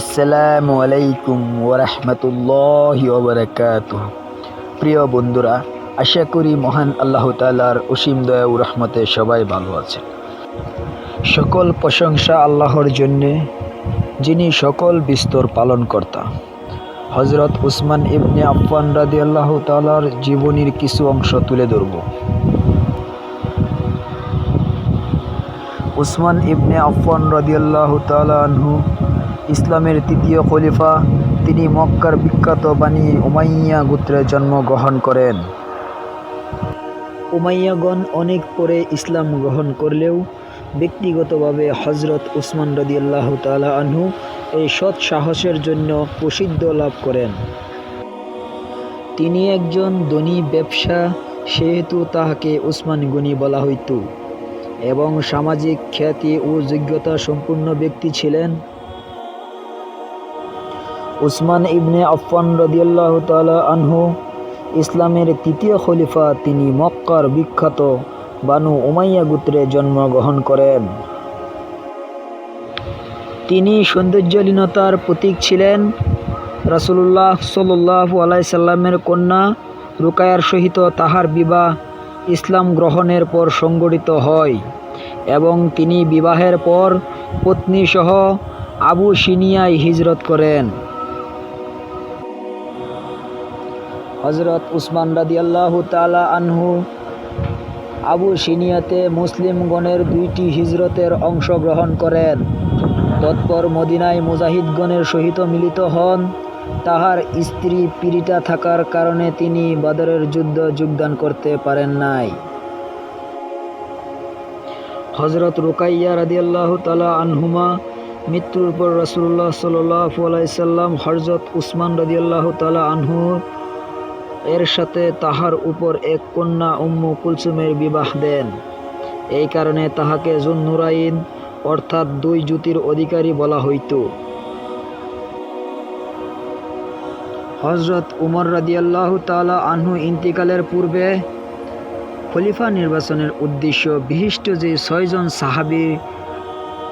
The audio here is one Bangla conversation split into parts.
আসসালামু আলাইকুম ওরহমতুল্লাহ ওবরাকাত প্রিয় বন্ধুরা, আশা করি মহান আল্লাহ তালার অসীম দয়া ও রহমতে সবাই ভালো আছেন। সকল প্রশংসা আল্লাহর জন্যে, যিনি সকল বিস্তর পালনকর্তা। হজরত উসমান ইবনে আফফান রাদি আল্লাহ তালার জীবনীর কিছু অংশ তুলে ধরব। উসমান ইবনে আফফান রাদিয়াল্লাহ তাআলা আনহু ইসলামের তৃতীয় খলিফা, তিনি মক্কার বিখ্যাত বাণী উমাইয়া গোত্রে জন্মগ্রহণ করেন। উমাইয়াগণ অনেক পরে ইসলাম গ্রহণ করলেও ব্যক্তিগতভাবে হজরত উসমান রদিয়াল্লাহ তালা আনহু এই সৎ সাহসের জন্য প্রসিদ্ধ লাভ করেন। তিনি একজন ধনী ব্যবসা, সেহেতু তাহাকে উসমান গনি বলা হইত। এবং সামাজিক খ্যাতি ও যোগ্যতা সম্পূর্ণ ব্যক্তি ছিলেন। উসমান ইবনে আফফান রদিয়াল্লাহ তালা আনহু, ইসলামের তৃতীয় খলিফা, তিনি মক্কার বিখ্যাত বানু উমাইয়া গোত্রে জন্মগ্রহণ করেন। তিনি সৌন্দর্যলীনতার প্রতীক ছিলেন। রাসুলুল্লাহ সাল্লু আলাইসাল্লামের কন্যা রুকায়ার সহিত তাহার বিবাহ ইসলাম গ্রহণের পর সংগঠিত হয় এবং তিনি বিবাহের পর পত্নীসহ আবু সিনিয়ায় হিজরত করেন। হজরত উসমান রাদিয়াল্লাহ তালা আনহু আবু সিনিয়াতে মুসলিমগণের দুইটি হিজরতের অংশগ্রহণ করেন। তৎপর মদিনায় মুজাহিদগণের সহিত মিলিত হন। তাহার স্ত্রী পীড়িতা থাকার কারণে তিনি বাদরের যুদ্ধ যোগদান করতে পারেন নাই। হজরত রুকাইয়া রাদিয়াল্লাহ তালা আনহুমা মৃত্যুর পর রাসুল্লাহ সাল্লাহ আলাইসাল্লাম হজরত উসমান রাদিয়াল্লাহ তালা আনহু এর সাথে তাহার উপর এক কন্যা উম্মু কুলসুমের বিবাহ দেন। এই কারণে তাহাকে জুন্নুরাইন অর্থাৎ দুই জ্যোতির অধিকারী বলা হইত। হজরত উমর রাদিয়াল্লাহ তালা আনহু ইন্তিকালের পূর্বে খলিফা নির্বাচনের উদ্দেশ্য বিশিষ্ট যে ছয়জন সাহাবি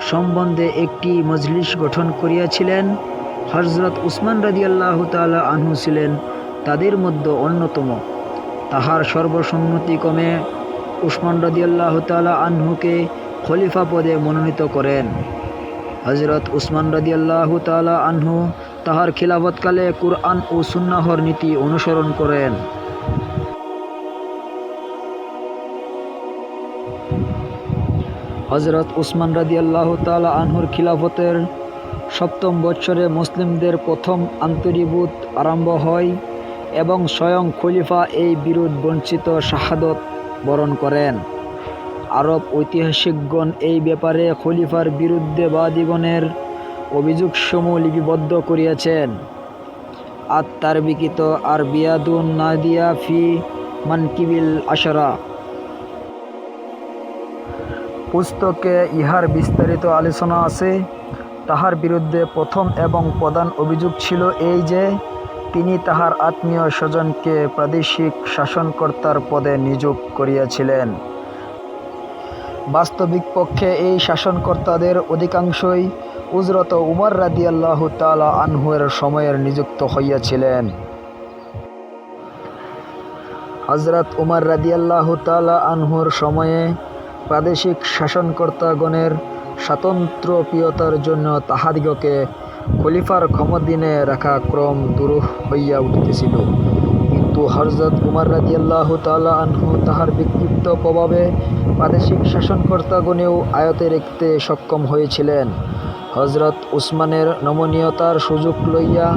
সম্বন্ধে একটি মজলিস গঠন করিয়াছিলেন হজরত উসমান রাদিয়াল্লাহ তালা আনহু ছিলেন তাদের মধ্যে অন্যতম। তাহার সর্বসম্মতিক্রমে উসমান রাদিয়াল্লাহ তালা আনহুকে খলিফা পদে মনোনীত করেন। হজরত উসমান রাদিয়াল্লাহ তালা আনহু তাহার খিলাফতকালে কুরআন ও সুন্নাহর নীতি অনুসরণ করেন। হজরত উসমান রাদিয়াল্লাহ তালা আনহুর খিলাফতের সপ্তম বৎসরে মুসলিমদের প্রথম আন্তরিভূত আরম্ভ হয় এবং স্বয়ং খলিফা এই বিরোধ বঞ্চিত শাহাদত বরণ করেন। আরব ঐতিহাসিকগণ এই ব্যাপারে খলিফার বিরুদ্ধে বাদীগণের অভিযোগসমূহ লিপিবদ্ধ করিয়াছেন। আর তার বিকিত আর বিয়াদুন নাদিয়া ফি মানকিবিল আশরা। পুস্তকে ইহার বিস্তারিত আলোচনা আছে। তাহার বিরুদ্ধে প্রথম এবং প্রধান অভিযোগ ছিল এই যে তিনি তাহার আত্মীয় স্বজনকে প্রাদেশিক শাসনকর্তার পদে নিয়োগ করিয়াছিলেন। বাস্তবিক পক্ষে এই শাসনকর্তাদের অধিকাংশই উজরত উমর রাদিয়াল্লাহ তালা আনহুয়ের সময়ের নিযুক্ত হইয়াছিলেন। হজরত উমর রাদিয়াল্লাহ তালা আনহুর সময়ে প্রাদেশিক শাসনকর্তাগণের স্বাতন্ত্র্যপ্রিয়তার জন্য তাহাদিগকে খলিফার ক্ষমদিনে রাখা ক্রম দুরূহ হইয়া উঠিতেছিল। কিন্তু হরজত উমার রাজিয়াল্লাহ তালা আনহু তাহার ব্যক্তিত্ব প্রভাবে প্রাদেশিক শাসনকর্তাগণেও আয়তে রাখতে সক্ষম হয়েছিলেন। হজরত উসমানের নমনীয়তার সুযোগ লইয়া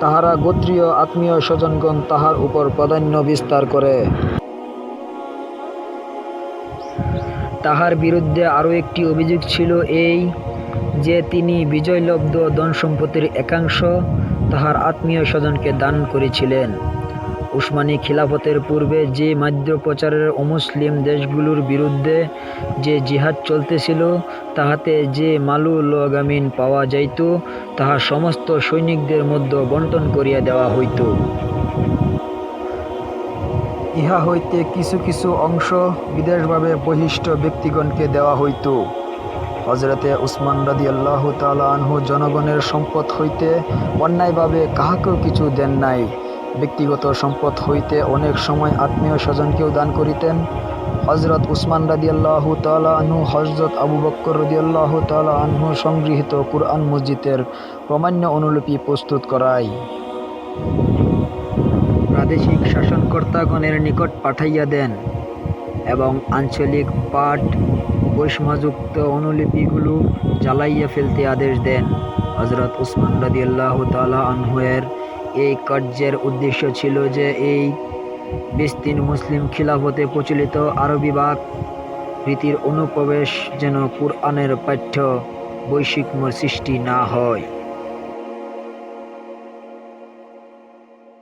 তাহারা গোত্রীয় আত্মীয় স্বজনগণ তাহার উপর প্রাধান্য বিস্তার করে। তাহার বিরুদ্ধে আরও একটি অভিযোগ ছিল এই যে তিনি বিজয়লব্ধ ধন সম্পত্তির একাংশ তাহার আত্মীয় স্বজনকে দান করেছিলেন। উসমানী খিলাফতের পূর্বে যে মাদ্য প্রচারের অমুসলিম দেশগুলোর বিরুদ্ধে যে জিহাদ চলতেছিল, তাহাতে যে মালু লগামিন পাওয়া যাইত, তাহা সমস্ত সৈনিকদের মধ্যে বন্টন করিয়া দেওয়া হইত। ইহা হইতে কিছু কিছু অংশ বিদেশভাবে বহিষ্ঠ ব্যক্তিগণকে দেওয়া হইত। হজরতে উসমান রাদি আল্লাহ আনহু জনগণের সম্পদ হইতে অন্যায়ভাবে কাহাকেও কিছু দেন নাই। ব্যক্তিগত সম্পদ হইতে অনেক সময় আত্মীয় স্বজনকেও দান করিতেন। হজরত উসমান রাদি আল্লাহ আনহু হজরত আবু বক্কর রদি আল্লাহ আনহু সংগৃহীত কুরআন মসজিদের প্রমাণ্য অনুলিপি প্রস্তুত করায়। প্রাদেশিক শাসনকর্তাগণের নিকট পাঠাইয়া দেন এবং আঞ্চলিক পাঠ বৈষম্যযুক্ত অনুলিপিগুলো জ্বালাইয়া ফেলতে আদেশ দেন হজরত উসমান রাদিয়াল্লাহ তালা আনহুয়ের। এই কার্যের উদ্দেশ্য ছিল যে এই বিস্তীর্ণ মুসলিম খিলাফতে প্রচলিত আরবি বাক রীতির অনুপ্রবেশ যেন কুরআনের পাঠ্য বৈষম্য সৃষ্টি না হয়।